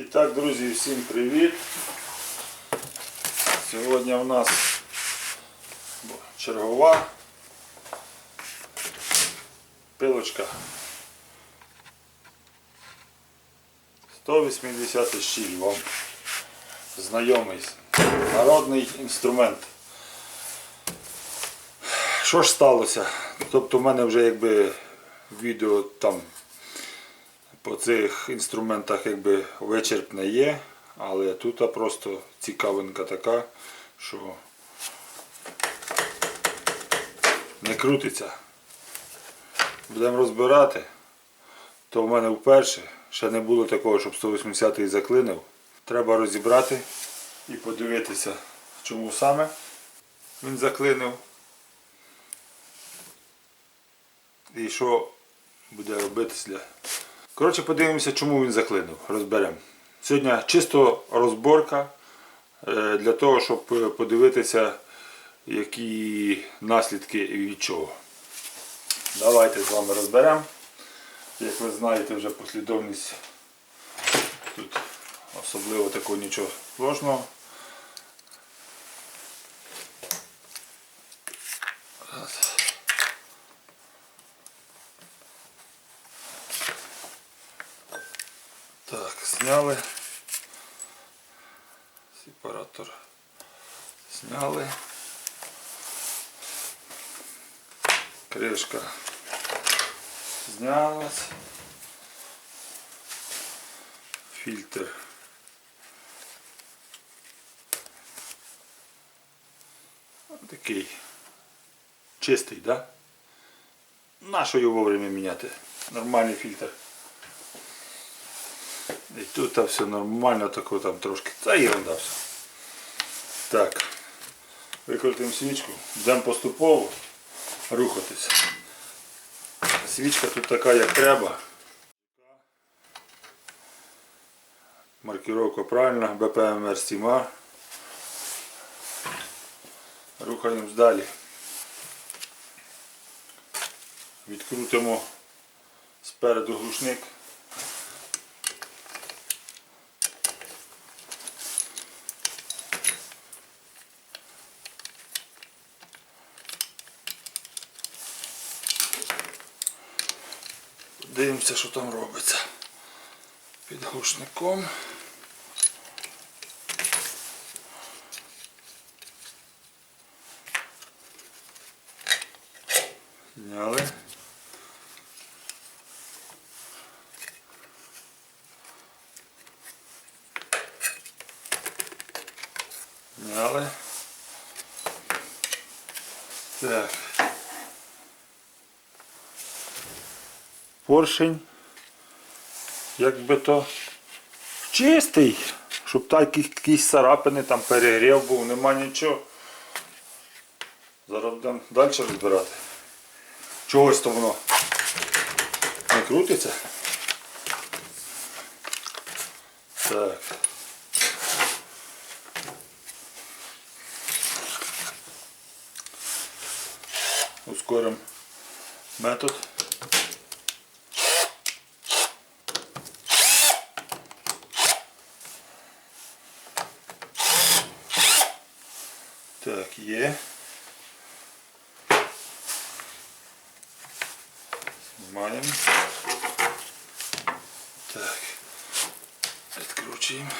І так, друзі, всім привіт. Сьогодні у нас чергова пилочка 180 щіль вам знайомий народний інструмент. Що ж сталося? Тобто в мене вже якби відео там по цих інструментах якби вичерпне є, але тут просто цікавинка така, що не крутиться. Будемо розбирати, то в мене вперше ще не було такого, щоб 180-й заклинив. Треба розібрати і подивитися, чому саме він заклинив. І що буде робитися для. Коротше, подивимося, чому він заклинив. Розберемо. Сьогодні чисто розборка е, для того, щоб е, подивитися, які наслідки і від чого. Давайте з вами розберемо. Як ви знаєте, вже послідовність тут особливо такого нічого сложного. Раз. Так, сняли. Сепаратор сняли. Кришка знялась. Фильтр. Такий чистий, да? Нащо його вовремя міняти? Нормальний фільтр. І тут все нормально, тако там трошки. Це ерунда все. Так. Викрутимо свічку. Будемо поступово рухатись. Свічка тут така, як треба. Маркировка правильна, БПМР Стіма. Рухаємось далі. Відкрутимо спереду глушник. Дивимося, що там робиться. Під глушником. Зняли. Зняли. Так. Поршень. Якби то чистий, щоб так якісь царапини там перегрів був, нема нічого. Зараз будемо далі розбирати. Чогось то воно не крутиться. Так. Ускорим метод. Так, є. Знімаємо. Так. Відкручуємо.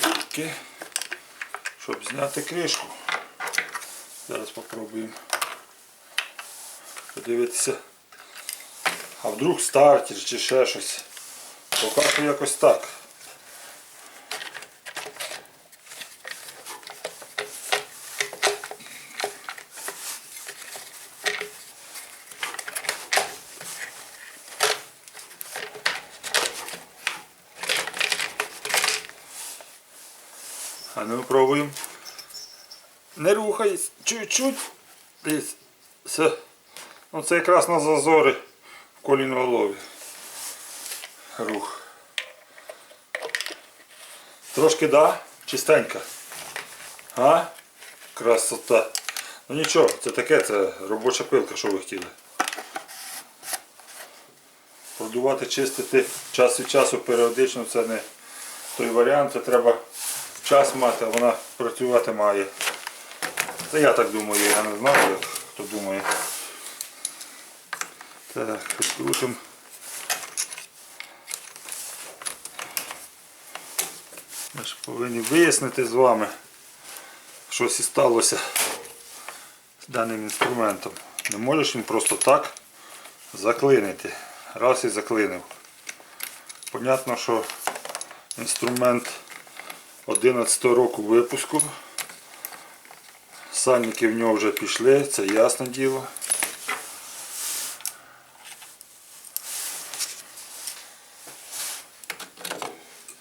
Таке, щоб зняти кришку. Зараз спробуємо подивитися. А вдруг стартер чи ще щось. Поки якось так. А ну пробуємо. Рухайся, чуть-чуть. Ну це якраз на зазори в коліноголові. Рух. Трошки да, чистенько. А? Красота. Ну нічого, це таке, це робоча пилка, що ви хотіли. Продувати, чистити час від часу періодично це не, той варіант, це треба час мати, вона працювати має. Це я так думаю, я не знаю, хто думає. Так, підкрутимо. Ми ж повинні вияснити з вами, що і сталося з даним інструментом. Не можеш він просто так заклинити. Раз і заклинив. Понятно, що інструмент 11 року випуску. Сальники в нього вже пішли, це ясне діло.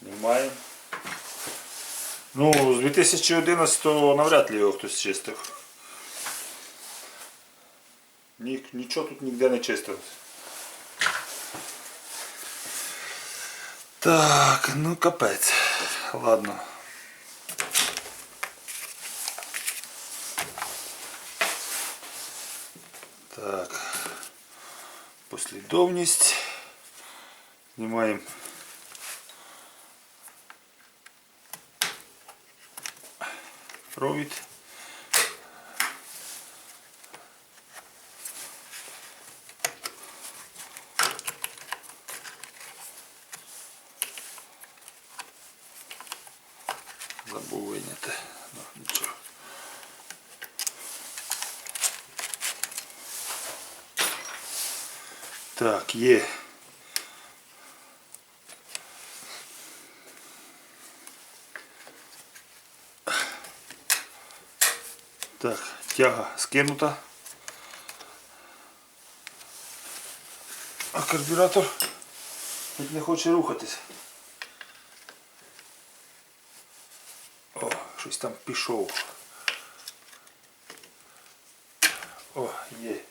Знімаємо. Ну, з 2011 навряд ли його хтось чистив. Ні, нічого тут ніде не чистилось. Так, ну капець. Ладно. Послідовність. Знімаємо. Провід. Забув виняти. Ну, нічого. Так, є. Так, тяга скинута. А карбюратор не хоче рухатись. О, щось там пішов. О, є.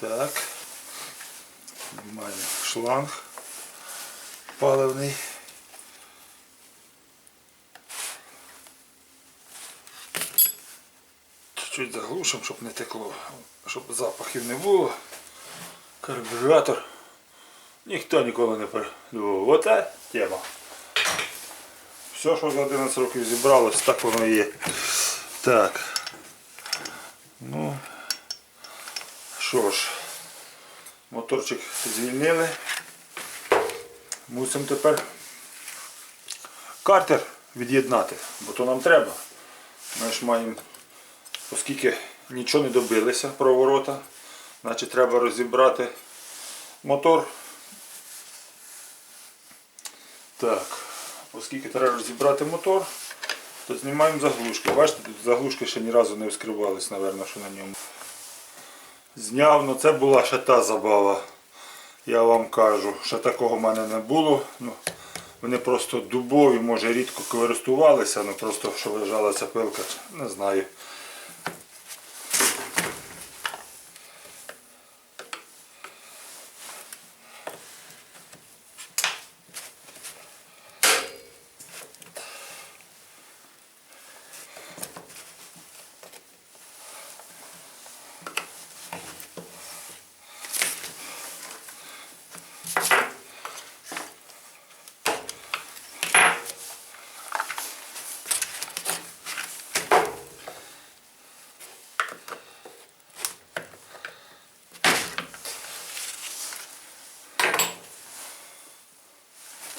Так. Нормально. Шланг паливний. Чуть-чуть заглушимо, щоб не текло, щоб запахів не було. Карбюратор. Ніхто ніколи не передував. Оце тема. Все, що за 11 років зібралось, так воно і є. Так. Ну, що ж, моторчик звільнили. Мусимо тепер картер від'єднати, бо то нам треба. Ми ж маємо, оскільки нічого не добилися проворота, значить треба розібрати мотор. Так, оскільки треба розібрати мотор, то знімаємо заглушки. Бачите, тут заглушки ще ні разу не вскривались, напевно, що на ньому. Зняв, ну це була ще та забава. Я вам кажу, ще такого в мене не було. Ну, вони просто дубові, може рідко користувалися, ну просто що лежала ця пилка, не знаю.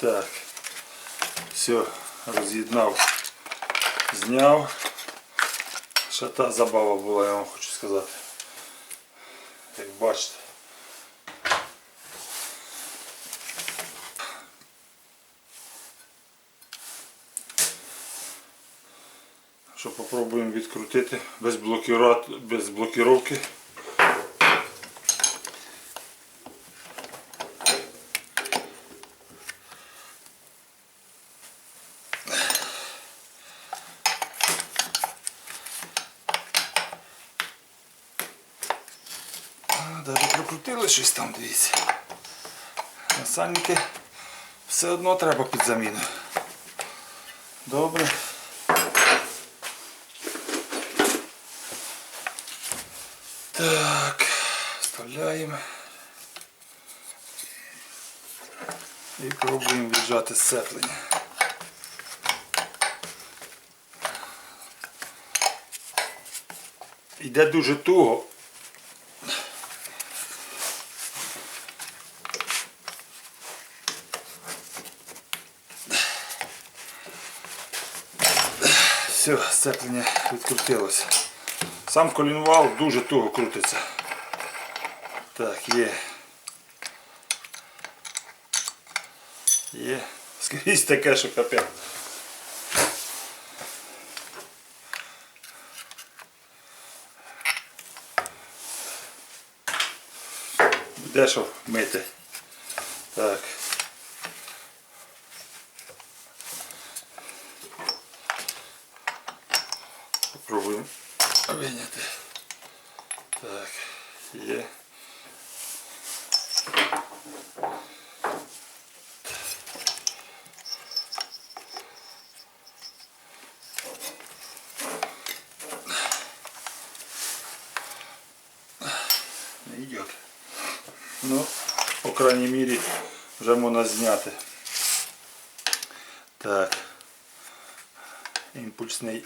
Так, все, роз'єднав, зняв. Ще та забава була, я вам хочу сказати. Як бачите. Що попробуємо відкрутити без, блокіра... без блокіровки. щось там, дивіться. Насальники все одно треба під заміну. Добре. Так, вставляємо і пробуємо віджати сцеплення. Йде дуже туго, Все, сцеплення відкрутилося. Сам колінвал дуже туго крутиться. Так, є. Є. Скрізь таке, що капець. Де мити? Так. Попробуємо виняти. Так, є. Не йде. Ну, по крайній мірі, вже можна зняти. Так. Імпульсний,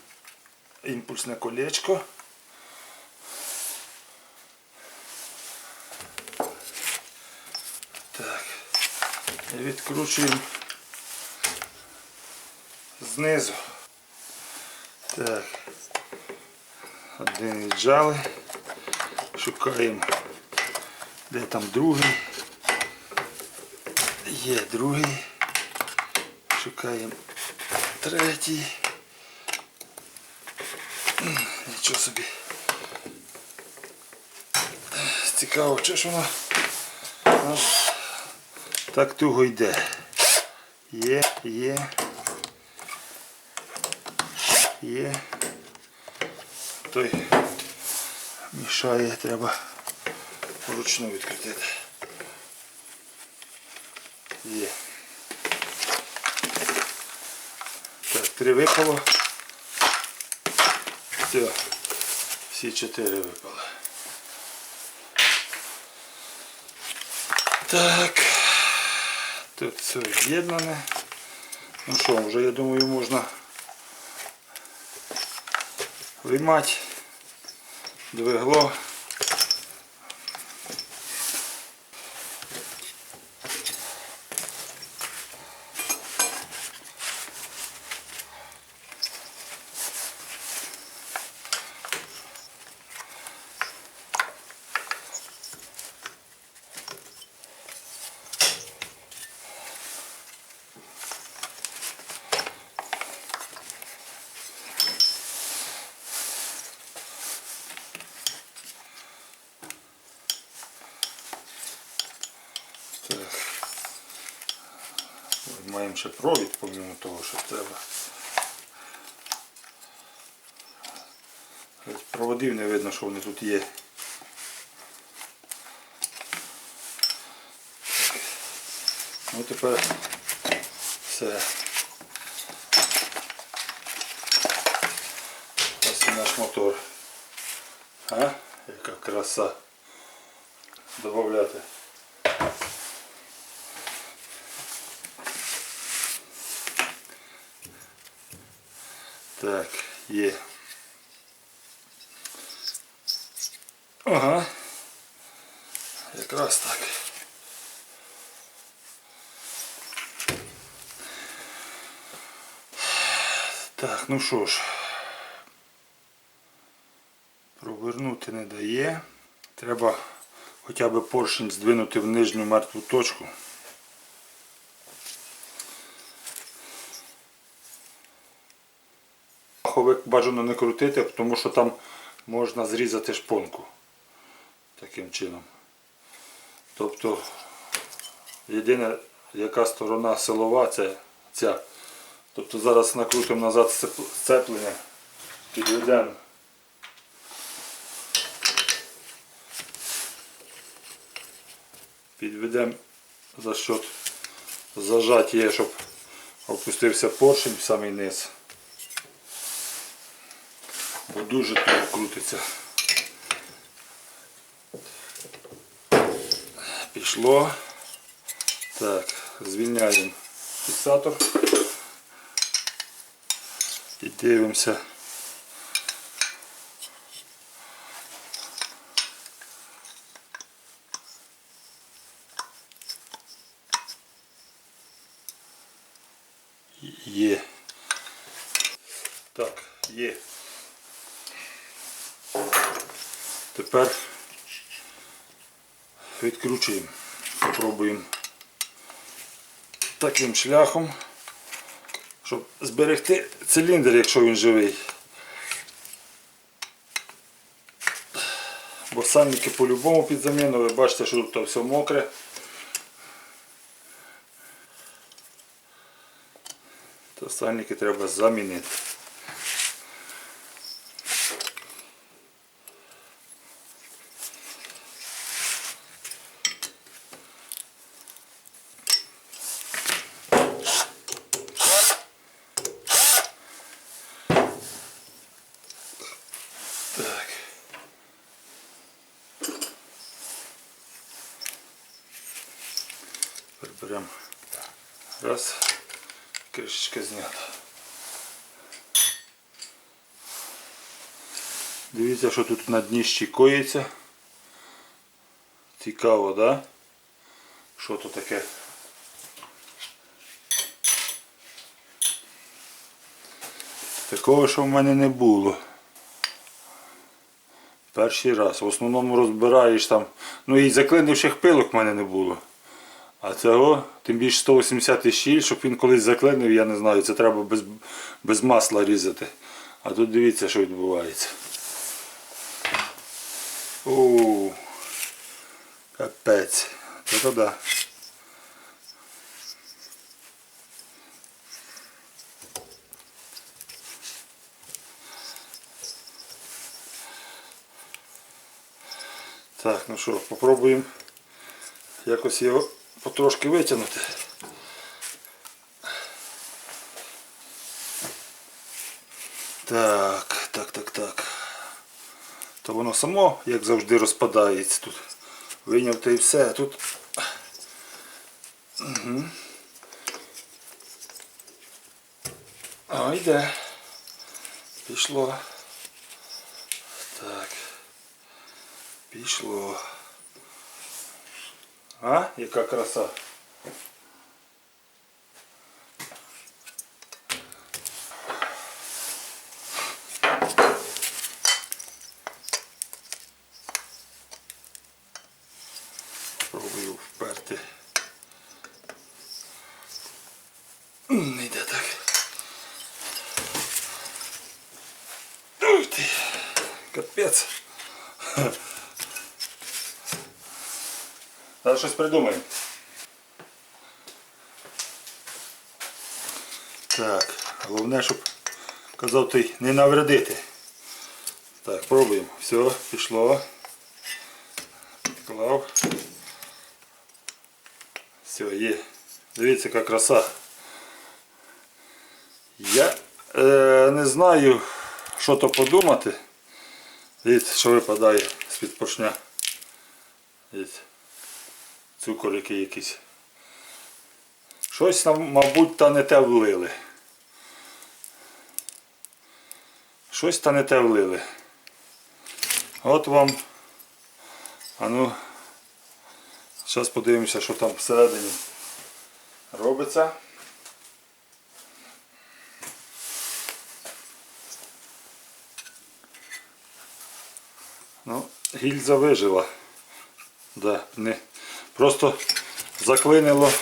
Імпульсне колечко. Так. І відкручуємо знизу. Так. Один віджали. Шукаємо де там другий? Є другий. Шукаємо третій. Нічого собі. Цікаво, чи ж воно так туго йде. Є, є. Є. Той мішає, треба вручну відкрутити. Є. Так, три випало. Все. Всі чотири випали. Так. Тут все з'єднане. Ну що, вже я думаю можна виймати двигло. Маємо ще провід, помимо того, що треба. Проводів не видно, що вони тут є. Ну тепер все. Ось і наш мотор. А? Яка краса. Добавляти. Так, є. Ага. Якраз так. Так, ну що ж. Провернути не дає. Треба хоча б поршень здвинути в нижню мертву точку. Маховик бажано не крутити, тому що там можна зрізати шпонку таким чином. Тобто єдина яка сторона силова це ця. Тобто зараз накрутимо назад сцеплення, підведемо. Підведемо за счет зажаття, щоб опустився поршень в самий низ. Бо дуже туго крутиться. Пішло. Так. звільняємо фіксатор і дивимося. Є. Так, є. Тепер відкручуємо. Попробуємо таким шляхом, щоб зберегти циліндр, якщо він живий. Бо сальники по-любому під заміну, ви бачите, що тут все мокре. То сальники треба замінити. Так. Тепер беремо раз, кришечка знята. Дивіться, що тут на дні щікоїться. Цікаво, да? Що то таке? Такого, що в мене не було. Перший раз. В основному розбираєш там. Ну і заклинивших пилок в мене не було. А цього, тим більше 180 щіль, щоб він колись заклинив, я не знаю, це треба без, без масла різати. А тут дивіться, що відбувається. О, капець. Це то да. Так, ну що, попробуємо якось його потрошки витягнути. Так, воно само, як завжди, розпадається тут. Вийняв та і все. а Тут. Угу. А, йде. Пішло. Так. Пішло. А? Яка краса. Пробую вперти. М, Не йде так. Ух ти. Капець. Зараз щось придумаємо. Так, головне, щоб казав ти не навредити. Так, пробуємо. Все, пішло. Клав. Все, є. Дивіться, яка краса. Я е, не знаю, що то подумати. Дивіться, що випадає з-під поршня. Дивіться. Цукор який якийсь. Щось мабуть, та не те влили. Щось та не те влили. От вам. А ну. Зараз подивимося, що там всередині робиться. Ну, гільза вижила. Да, не. Просто заклинило.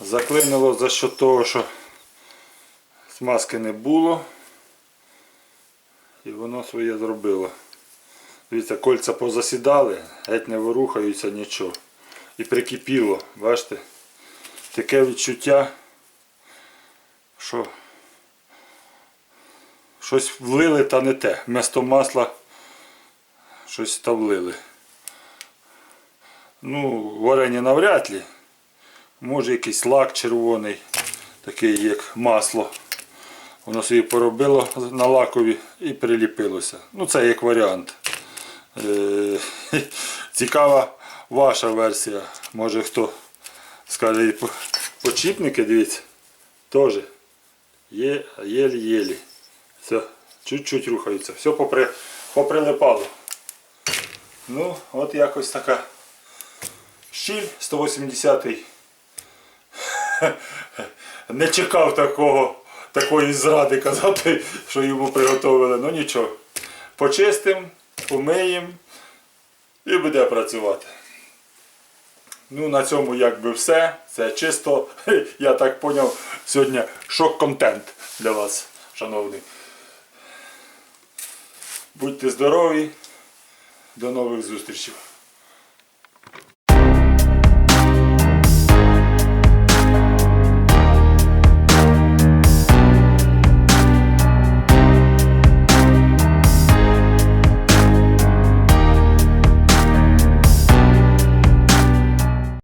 Заклинило за що того, що смазки не було. І воно своє зробило. Дивіться, кольця позасідали, геть не ворухаються нічого. І прикипіло, бачите? Таке відчуття, що щось влили та не те. Вместо масла щось та влили. Ну, варення навряд ли. Може якийсь лак червоний, такий як масло. Воно собі поробило на лакові і приліпилося. Ну це як варіант. Е, Цікава ваша версія. Може хто Скаже, почіпники, дивіться, теж є єлі-єлі. Все, чуть-чуть рухаються. Все попри, поприлипало. Ну, от якось така щіль 180-й. Не чекав такого, такої зради казати, що йому приготували. Ну нічого. Почистимо, помиємо і буде працювати. Ну, на цьому якби все. Це чисто, я так зрозумів, сьогодні шок-контент для вас, шановний. Будьте здорові, до нових зустрічей.